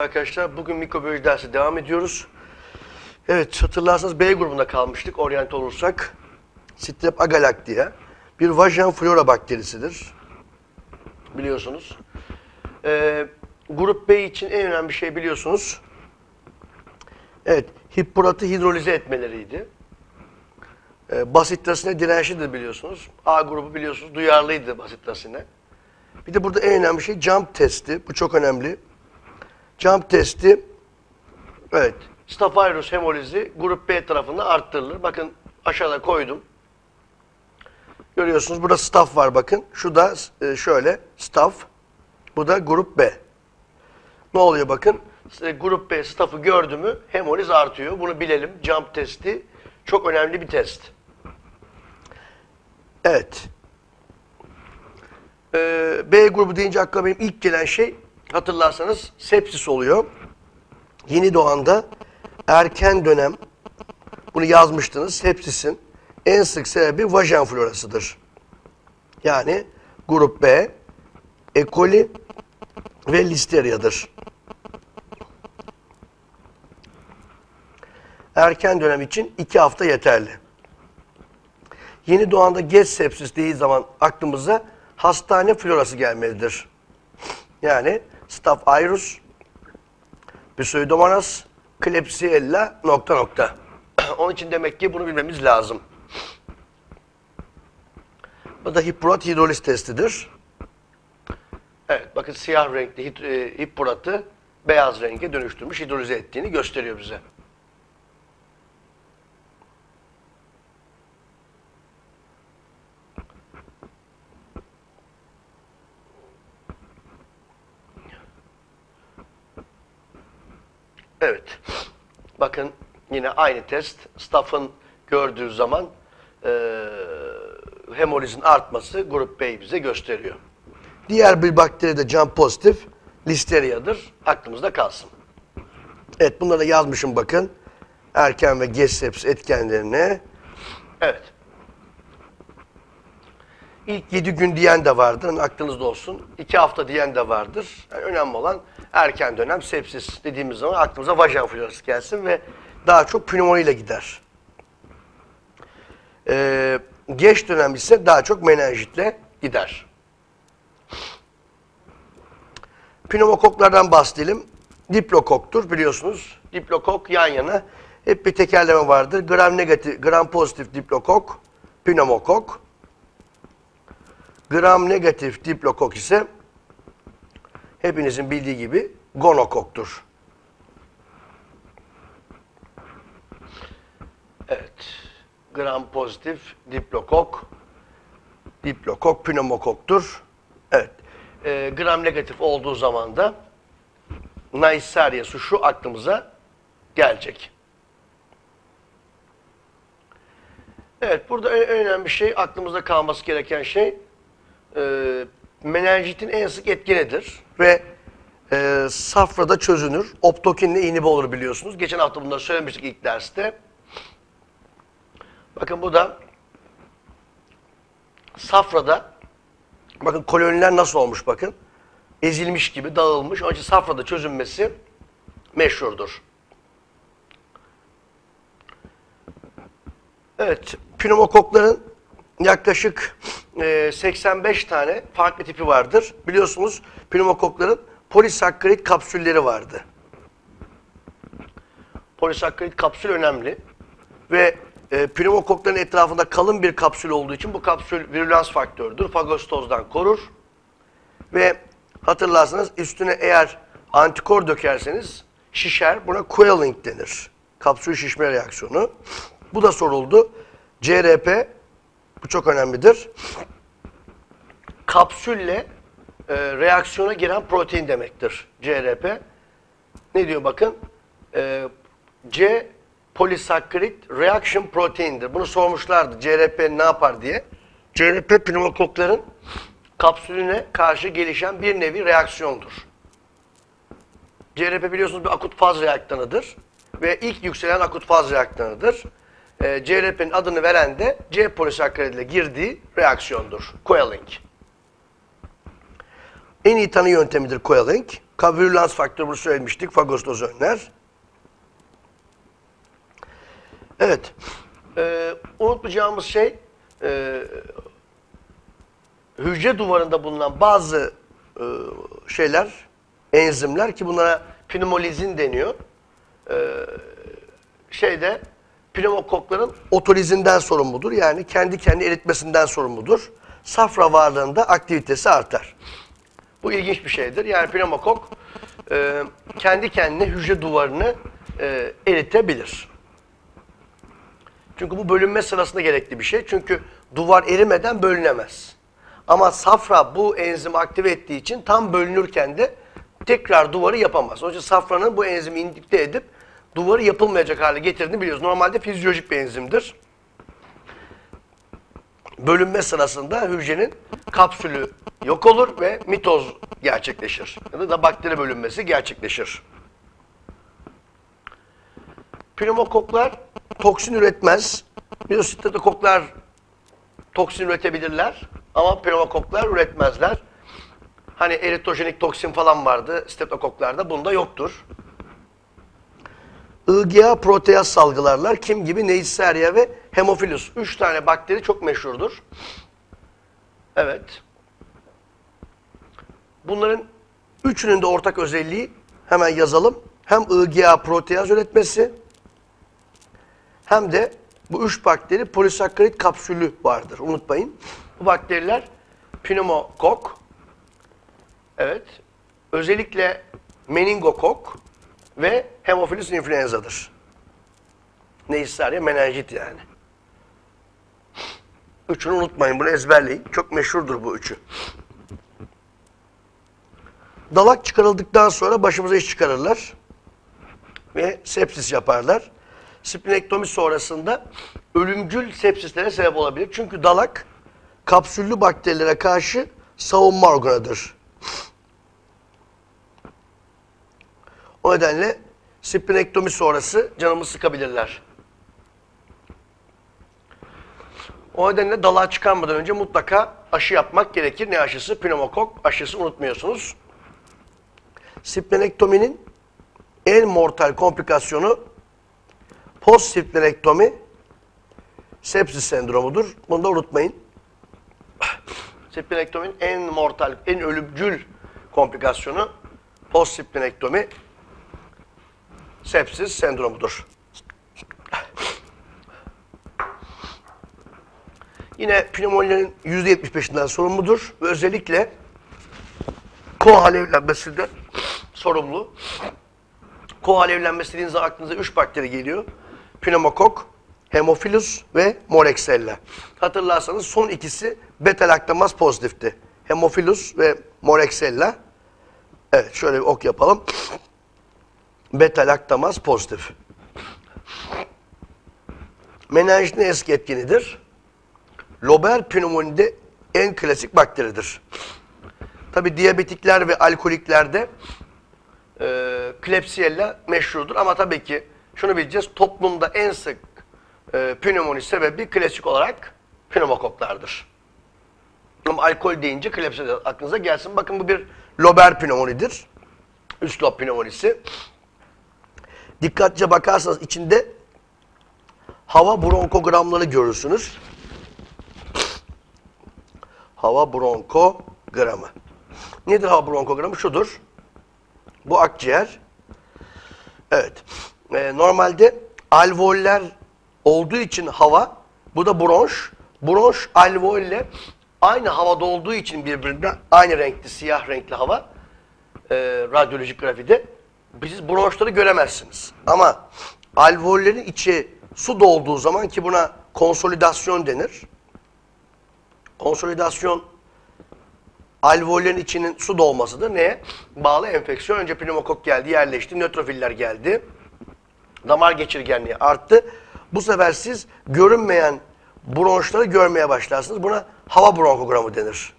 Arkadaşlar bugün mikrobiyoloji dersi devam ediyoruz. Evet hatırlarsanız B grubunda kalmıştık oryant olursak. Strep agalactiae bir vajen flora bakterisidir. Biliyorsunuz. Ee, grup B için en önemli şey biliyorsunuz. Evet hipporatı hidrolize etmeleriydi. Ee, basitrasine dirençlidir biliyorsunuz. A grubu biliyorsunuz duyarlıydı basitrasine. Bir de burada en önemli şey jump testi. Bu çok önemli. Jump testi evet Staphylococcus hemolizi grup B tarafından arttırılır. Bakın aşağıda koydum. Görüyorsunuz burada staff var bakın. Şu da e, şöyle staff. Bu da grup B. Ne oluyor bakın? Grup B staff'ı gördü mü hemoliz artıyor. Bunu bilelim. Jump testi çok önemli bir test. Evet. Ee, B grubu deyince aklıma benim ilk gelen şey hatırlarsanız sepsis oluyor. Yeni doğanda erken dönem bunu yazmıştınız. Sepsisin en sık sebebi vajen florasıdır. Yani grup B, E. coli ve listeriyadır. Erken dönem için iki hafta yeterli. Yeni doğanda geç sepsis dediği zaman aklımıza hastane florası gelmelidir. Yani Staph aureus, Pseudomonas, Klebsiella nokta nokta. Onun için demek ki bunu bilmemiz lazım. Bu da hipporat hidroliz testidir. Evet bakın siyah renkli e, hipporatı beyaz renge dönüştürmüş, hidrolize ettiğini gösteriyor bize. Evet. Bakın yine aynı test. Staff'ın gördüğü zaman e, hemolizin artması grup B'yi bize gösteriyor. Diğer bir bakteri de cam pozitif listeriyadır. Aklımızda kalsın. Evet bunları da yazmışım bakın. Erken ve geç sepsis etkenlerine. Evet. İlk 7 gün diyen de vardır. Hani aklınızda olsun. 2 hafta diyen de vardır. Yani önemli olan erken dönem sepsis dediğimiz zaman aklımıza vajen florası gelsin ve daha çok pnömoniyle gider. Ee, geç dönem ise daha çok menenjitle gider. Pneumokoklardan bahsedelim. Diplokoktur biliyorsunuz. Diplokok yan yana hep bir tekerleme vardır. Gram negatif, gram pozitif diplokok, pneumokok. Gram negatif diplokok ise hepinizin bildiği gibi gonokoktur. Evet. Gram pozitif diplokok, diplokok pneumokoktur. Evet. Ee, gram negatif olduğu zaman da Neisseria şu aklımıza gelecek. Evet, burada en önemli şey, aklımızda kalması gereken şey, e, menenjitin en sık etkenidir ve e, safrada çözünür. Optokinle inhibe olur biliyorsunuz. Geçen hafta bunları söylemiştik ilk derste. Bakın bu da safrada, bakın koloniler nasıl olmuş bakın. Ezilmiş gibi, dağılmış. Onun için safrada çözünmesi meşhurdur. Evet, pneumokokların yaklaşık e, 85 tane farklı tipi vardır. Biliyorsunuz pneumokokların polisakkarit kapsülleri vardı. Polisakkarit kapsül önemli ve e, pneumokokların etrafında kalın bir kapsül olduğu için bu kapsül virülans faktördür. Fagostozdan korur ve hatırlarsanız üstüne eğer antikor dökerseniz şişer. Buna quelling denir. Kapsül şişme reaksiyonu. Bu da soruldu. CRP bu çok önemlidir. Kapsülle e, reaksiyona giren protein demektir CRP. Ne diyor bakın? E, C polisakkarit reaction protein'dir. Bunu sormuşlardı. CRP ne yapar diye. CRP pneumokokların kapsülüne karşı gelişen bir nevi reaksiyondur. CRP biliyorsunuz bir akut faz reaktanıdır ve ilk yükselen akut faz reaktanıdır. E, CRP'nin adını veren de C polisakkarit ile girdiği reaksiyondur. Quelling. En iyi tanı yöntemidir quelling. Kavirülans faktörü bunu söylemiştik. Fagostoz önler. Evet. Ee, unutmayacağımız şey e, hücre duvarında bulunan bazı e, şeyler, enzimler ki bunlara pneumolizin deniyor. E, şeyde pneumokokların otolizinden sorumludur. Yani kendi kendi eritmesinden sorumludur. Safra varlığında aktivitesi artar. Bu ilginç bir şeydir. Yani pneumokok e, kendi kendine hücre duvarını e, eritebilir. Çünkü bu bölünme sırasında gerekli bir şey. Çünkü duvar erimeden bölünemez. Ama safra bu enzimi aktive ettiği için tam bölünürken de tekrar duvarı yapamaz. Onun için safranın bu enzimi indikte edip duvarı yapılmayacak hale getirdiğini biliyoruz. Normalde fizyolojik bir enzimdir. Bölünme sırasında hücrenin kapsülü yok olur ve mitoz gerçekleşir. Ya da bakteri bölünmesi gerçekleşir. Pneumokoklar toksin üretmez. Biyostreptokoklar toksin üretebilirler ama pneumokoklar üretmezler. Hani eritrojenik toksin falan vardı streptokoklarda. Bunda yoktur. IgA proteaz salgılarlar. Kim gibi? Neisseria ve Hemophilus. Üç tane bakteri çok meşhurdur. Evet. Bunların üçünün de ortak özelliği hemen yazalım. Hem IgA proteaz üretmesi hem de bu üç bakteri polisakkarit kapsülü vardır. Unutmayın. Bu bakteriler pneumokok, evet, özellikle meningokok ve Haemophilus influenza'dır. Neisseria menenjit yani. Üçünü unutmayın, bunu ezberleyin. Çok meşhurdur bu üçü. Dalak çıkarıldıktan sonra başımıza iş çıkarırlar. Ve sepsis yaparlar. Splenektomi sonrasında ölümcül sepsislere sebep olabilir. Çünkü dalak kapsüllü bakterilere karşı savunma organıdır. O nedenle splenektomi sonrası canımı sıkabilirler. O nedenle dalağa çıkarmadan önce mutlaka aşı yapmak gerekir. Ne aşısı? Pneumokok aşısı unutmuyorsunuz. Splenektominin en mortal komplikasyonu post-splenektomi sepsis sendromudur. Bunu da unutmayın. Splenektominin en mortal, en ölümcül komplikasyonu post-splenektomi sepsis sendromudur. Yine pneumonilerin %75'inden sorumludur ve özellikle ko alevlenmesinden sorumlu. Ko alevlenmesi dediğinizde aklınıza 3 bakteri geliyor. Pneumokok, Hemophilus ve Moraxella. Hatırlarsanız son ikisi beta laktamaz pozitifti. Hemophilus ve Moraxella. Evet şöyle bir ok yapalım. Beta laktamaz pozitif. Menenjit ne eski etkenidir? Lober pneumonide en klasik bakteridir. Tabi diyabetikler ve alkoliklerde e, Klebsiella meşhurdur ama tabii ki şunu bileceğiz toplumda en sık e, pnömoni sebebi klasik olarak pneumokoklardır. Ama alkol deyince Klebsiella aklınıza gelsin. Bakın bu bir lober pneumonidir. Üst lob pneumonisi. Dikkatlice bakarsanız içinde hava bronkogramları görürsünüz. Hava bronkogramı. Nedir hava bronkogramı? Şudur. Bu akciğer. Evet. Ee, normalde alveoller olduğu için hava, bu da bronş. Bronş alveolle aynı havada olduğu için birbirinden aynı renkli, siyah renkli hava e, radyolojik grafide siz bronşları göremezsiniz. Ama alveollerin içi su dolduğu zaman ki buna konsolidasyon denir. Konsolidasyon alveollerin içinin su dolmasıdır. Neye? Bağlı enfeksiyon. Önce pneumokok geldi, yerleşti, nötrofiller geldi. Damar geçirgenliği arttı. Bu sefer siz görünmeyen bronşları görmeye başlarsınız. Buna hava bronkogramı denir.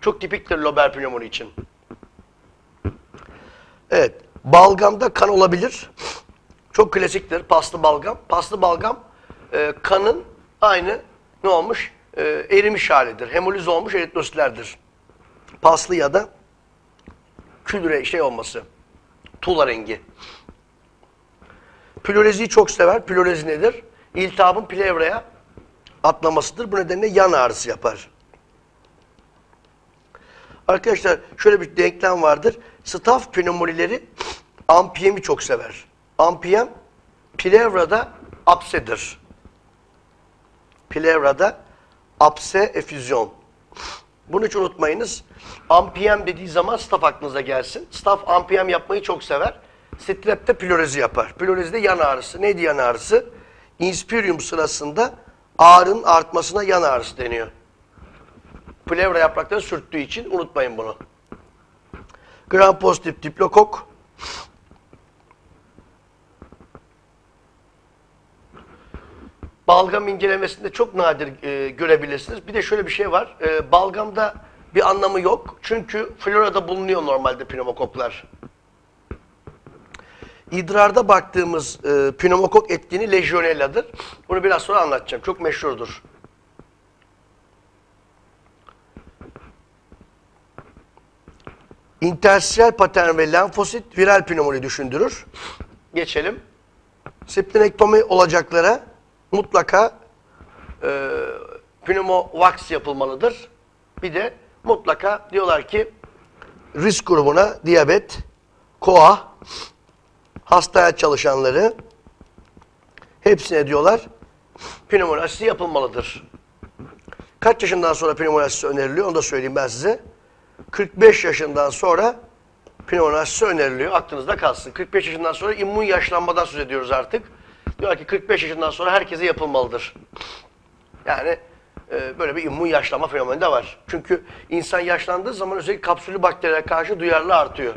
Çok tipiktir lober pneumoni için. Evet. Balgamda kan olabilir. Çok klasiktir paslı balgam. Paslı balgam e, kanın aynı ne olmuş? E, erimiş halidir. Hemoliz olmuş eritrositlerdir. Paslı ya da Kül şey olması. Tuğla rengi. Plöreziyi çok sever. Plörezi nedir? İltihabın plevraya atlamasıdır. Bu nedenle yan ağrısı yapar. Arkadaşlar şöyle bir denklem vardır. Staf pneumonileri ampiyemi çok sever. Ampiyem plevrada apsedir. Plevrada apse efüzyon. Bunu hiç unutmayınız. Ampiyem dediği zaman staf aklınıza gelsin. Staf ampiyem yapmayı çok sever. Strep de plörezi yapar. Plörezi de yan ağrısı. Neydi yan ağrısı? Inspirium sırasında ağrının artmasına yan ağrısı deniyor. Plevra yaprakları sürttüğü için unutmayın bunu. Gram pozitif diplokok. Balgam incelemesinde çok nadir e, görebilirsiniz. Bir de şöyle bir şey var. E, balgamda bir anlamı yok. Çünkü florada bulunuyor normalde pneumokoklar. İdrarda baktığımız e, pneumokok etkiini lejyonelladır. Bunu biraz sonra anlatacağım. Çok meşhurdur. İntersiyel patern ve lenfosit viral pneumoni düşündürür. Geçelim. Splenektomi olacaklara mutlaka e, pneumovax yapılmalıdır. Bir de mutlaka diyorlar ki risk grubuna diyabet, koa, hastaya çalışanları hepsine diyorlar pneumonasi yapılmalıdır. Kaç yaşından sonra pneumonasi öneriliyor onu da söyleyeyim ben size. 45 yaşından sonra pneumonasi öneriliyor. Aklınızda kalsın. 45 yaşından sonra immün yaşlanmadan söz ediyoruz artık. Diyor ki 45 yaşından sonra herkese yapılmalıdır. Yani e, böyle bir immün yaşlanma fenomeni de var. Çünkü insan yaşlandığı zaman özellikle kapsülü bakterilere karşı duyarlı artıyor.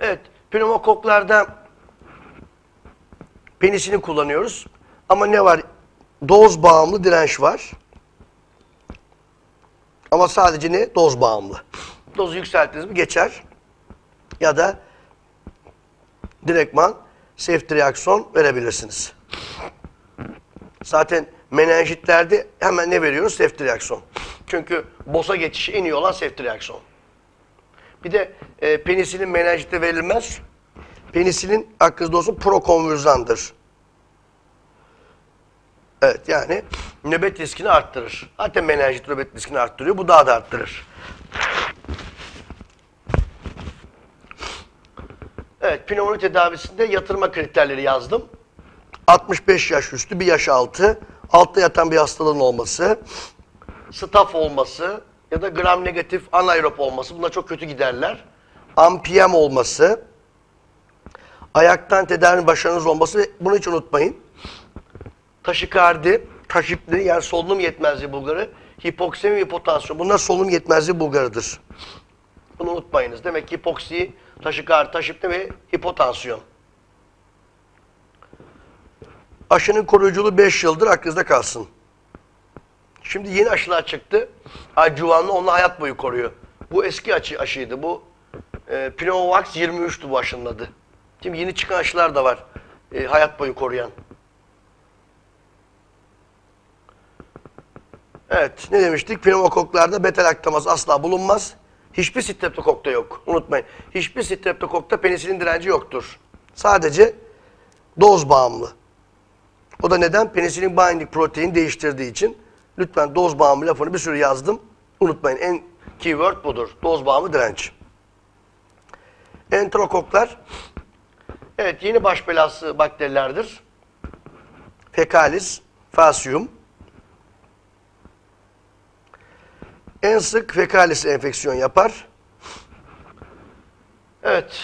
Evet, pneumokoklarda penisini kullanıyoruz. Ama ne var? Doz bağımlı direnç var. Ama sadece ne? Doz bağımlı. Dozu yükselttiniz mi geçer. Ya da direktman seftriakson verebilirsiniz. Zaten menenjitlerde hemen ne veriyoruz? Seftriakson. Çünkü bosa geçişi en iyi olan seftriakson. Bir de e, penisilin menenjitte verilmez. Penisilin aklınızda olsun prokonvürzandır. Evet yani nöbet riskini arttırır. Zaten menenjit nöbet riskini arttırıyor. Bu daha da arttırır. Evet pneumonia tedavisinde yatırma kriterleri yazdım. 65 yaş üstü, bir yaş altı, altta yatan bir hastalığın olması, staf olması ya da gram negatif anaerop olması. Bunlar çok kötü giderler. Ampiyem olması, ayaktan tedavi başarınız olması. Bunu hiç unutmayın taşikardi, taşipli yani solunum yetmezliği bulgarı, hipoksemi ve hipotansiyon. Bunlar solunum yetmezliği bulgarıdır. Bunu unutmayınız. Demek ki hipoksi, taşikardi, taşipli ve hipotansiyon. Aşının koruyuculuğu 5 yıldır aklınızda kalsın. Şimdi yeni aşılar çıktı. Acuvanlı onunla hayat boyu koruyor. Bu eski aşı, aşıydı. Bu e, Pneumovax 23'tü bu aşının adı. Şimdi yeni çıkan aşılar da var. E, hayat boyu koruyan. Evet, ne demiştik? Pneumokoklarda beta laktamaz asla bulunmaz. Hiçbir streptokokta yok. Unutmayın. Hiçbir streptokokta penisilin direnci yoktur. Sadece doz bağımlı. O da neden? Penisilin binding protein değiştirdiği için. Lütfen doz bağımlı lafını bir sürü yazdım. Unutmayın. En keyword budur. Doz bağımlı direnç. Enterokoklar evet yeni baş belası bakterilerdir. Fekalis, Fasium, En sık fekalis enfeksiyon yapar. Evet.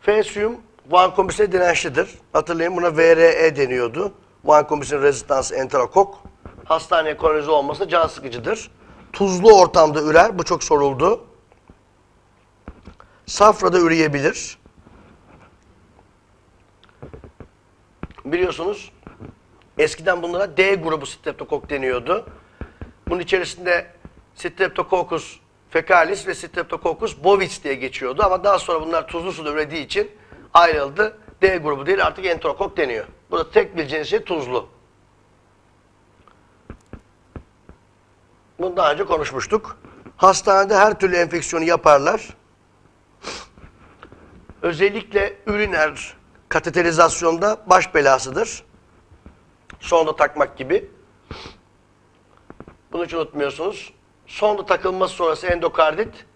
Fesium vancomycin dirençlidir. Hatırlayın buna VRE deniyordu. Vancomycin resistans enterokok. Hastaneye kolonize olması can sıkıcıdır. Tuzlu ortamda ürer. Bu çok soruldu. Safrada üreyebilir. Biliyorsunuz Eskiden bunlara D grubu streptokok deniyordu. Bunun içerisinde Streptococcus fecalis ve Streptococcus bovis diye geçiyordu ama daha sonra bunlar tuzlu suda ürediği için ayrıldı. D grubu değil artık enterokok deniyor. Burada tek bileceğiniz şey tuzlu. Bunu daha önce konuşmuştuk. Hastanede her türlü enfeksiyonu yaparlar. Özellikle üriner kateterizasyonda baş belasıdır. Sonda takmak gibi. Bunu hiç unutmuyorsunuz. Sonda takılması sonrası endokardit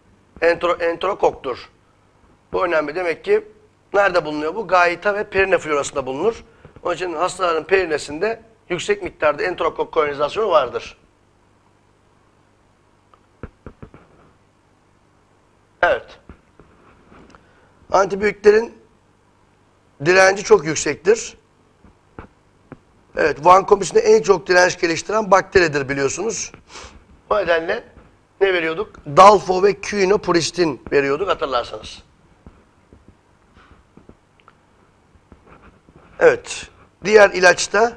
entero, enterokoktur. Bu önemli. Demek ki nerede bulunuyor bu? Gayita ve perine florasında bulunur. Onun için hastaların perinesinde yüksek miktarda enterokok kolonizasyonu vardır. Evet. Antibiyotiklerin direnci çok yüksektir. Evet, vankomisinde en çok direnç geliştiren bakteridir biliyorsunuz. O nedenle ne veriyorduk? Dalfo ve Quinopuristin veriyorduk hatırlarsanız. Evet. Diğer ilaçta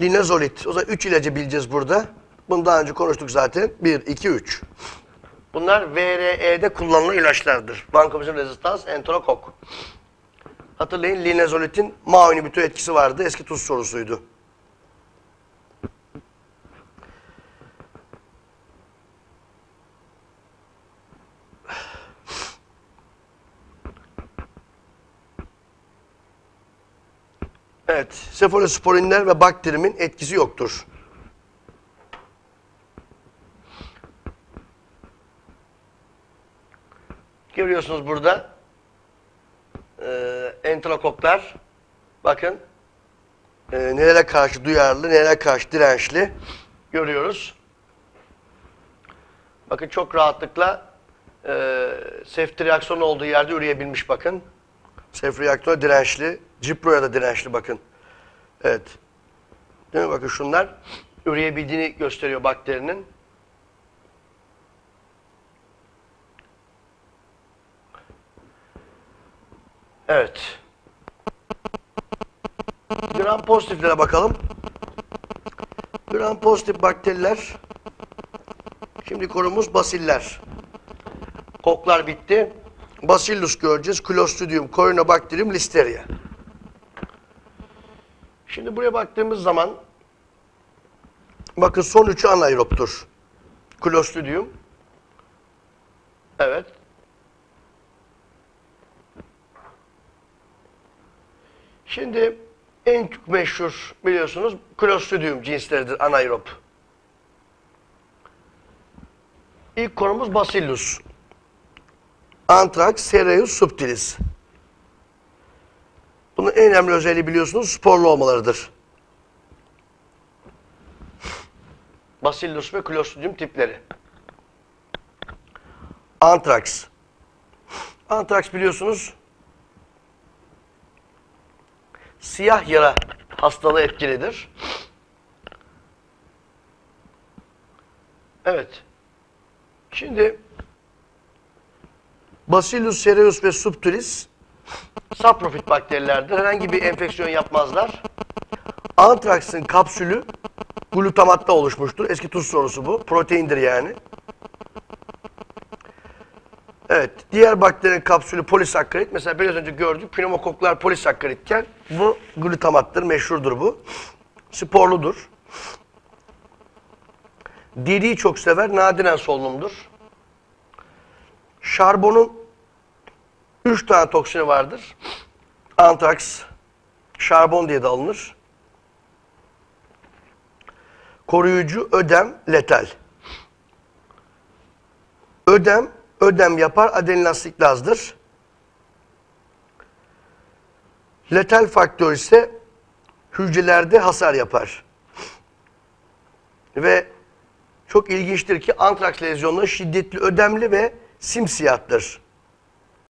linazolit. O zaman 3 ilacı bileceğiz burada. Bunu daha önce konuştuk zaten. 1, 2, 3. Bunlar VRE'de kullanılan ilaçlardır. Vancomycin resistans enterokok. Hatırlayın linezolitin MA inhibitör etkisi vardı. Eski tuz sorusuydu. Evet, sefalosporinler ve bakterimin etkisi yoktur. Görüyorsunuz burada e, enterokoklar bakın e, nelere karşı duyarlı, nelere karşı dirençli görüyoruz. Bakın çok rahatlıkla e, sefti reaksiyonu olduğu yerde üreyebilmiş bakın. Sefri reaktörü dirençli. Cipro'ya da dirençli bakın. Evet. Değil mi? Bakın şunlar üreyebildiğini gösteriyor bakterinin. Evet. Gram pozitiflere bakalım. Gram pozitif bakteriler. Şimdi konumuz basiller. Koklar bitti. Bacillus göreceğiz. Clostridium, Corynebacterium, Listeria. Şimdi buraya baktığımız zaman bakın son üçü anaeroptur. Clostridium. Evet. Şimdi en meşhur biliyorsunuz Clostridium cinsleridir anaerop. İlk konumuz Bacillus. Anthrax cereus subtilis. Bunun en önemli özelliği biliyorsunuz sporlu olmalarıdır. Bacillus ve Clostridium tipleri. Anthrax. Anthrax biliyorsunuz siyah yara hastalığı etkilidir. Evet. Şimdi Bacillus cereus ve subtilis saprofit bakterilerdir. Herhangi bir enfeksiyon yapmazlar. Antraksın kapsülü glutamatta oluşmuştur. Eski tuz sorusu bu. Proteindir yani. Evet. Diğer bakterinin kapsülü polisakkarit. Mesela biraz önce gördük. Pneumokoklar polisakkaritken bu glutamattır. Meşhurdur bu. Sporludur. Deriyi çok sever. Nadiren solunumdur. Şarbonun üç tane toksini vardır. Antraks, şarbon diye de alınır. Koruyucu, ödem, letal. Ödem, ödem yapar, adeninasiklazdır. Letal faktör ise hücrelerde hasar yapar. Ve çok ilginçtir ki antraks lezyonları şiddetli ödemli ve simsiyahtır.